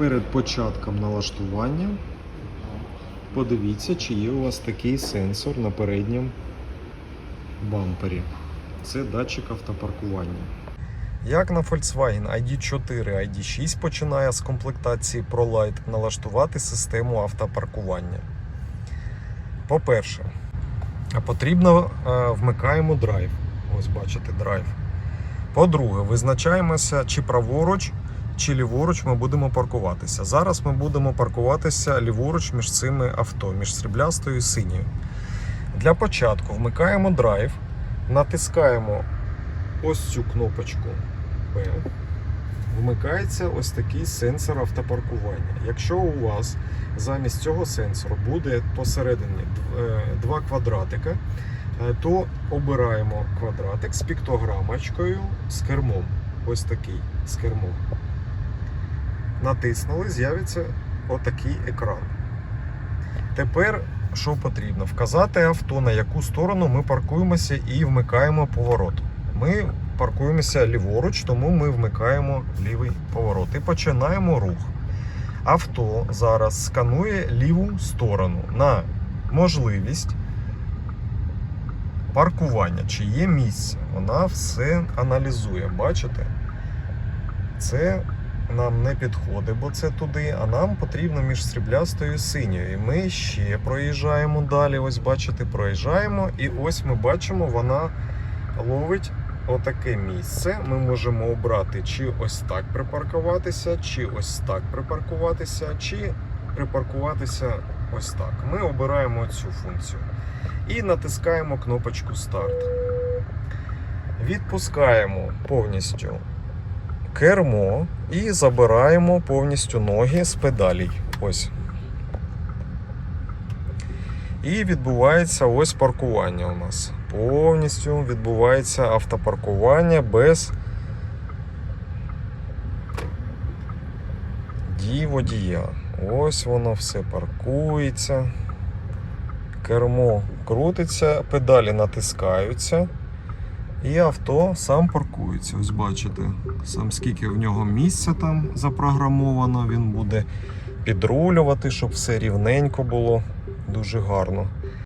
Перед початком налаштування подивіться, чи є у вас такий сенсор на передньому бампері. Це датчик автопаркування. Як на Volkswagen ID4, ID6 починає з комплектації ProLight налаштувати систему автопаркування. По-перше, потрібно е, вмикаємо драйв. Ось бачите драйв. По-друге, визначаємося, чи праворуч, чи ліворуч ми будемо паркуватися. Зараз ми будемо паркуватися ліворуч між цими авто, між сріблястою і синьою. Для початку вмикаємо драйв, натискаємо ось цю кнопочку P. Вмикається ось такий сенсор автопаркування. Якщо у вас замість цього сенсору буде посередині е, два квадратика, е, то обираємо квадратик з піктограмочкою з кермом. Ось такий з кермом. Натиснули, з'явиться отакий екран. Тепер що потрібно? Вказати авто, на яку сторону ми паркуємося і вмикаємо поворот. Ми паркуємося ліворуч, тому ми вмикаємо лівий поворот і починаємо рух. Авто зараз сканує ліву сторону на можливість паркування, чи є місце. Вона все аналізує. Бачите? Це нам не підходить, бо це туди, а нам потрібно між сріблястою і синьою. І ми ще проїжджаємо далі. Ось бачите, проїжджаємо, і ось ми бачимо, вона ловить отаке місце. Ми можемо обрати, чи ось так припаркуватися, чи ось так припаркуватися, чи припаркуватися ось так. Ми обираємо цю функцію і натискаємо кнопочку старт. Відпускаємо повністю кермо і забираємо повністю ноги з педалей. Ось. І відбувається ось паркування у нас. Повністю відбувається автопаркування без дій водія. Ось воно все паркується. Кермо крутиться, педалі натискаються. І авто сам паркується. Ось бачите, сам скільки в нього місця там запрограмовано, він буде підрулювати, щоб все рівненько було. Дуже гарно.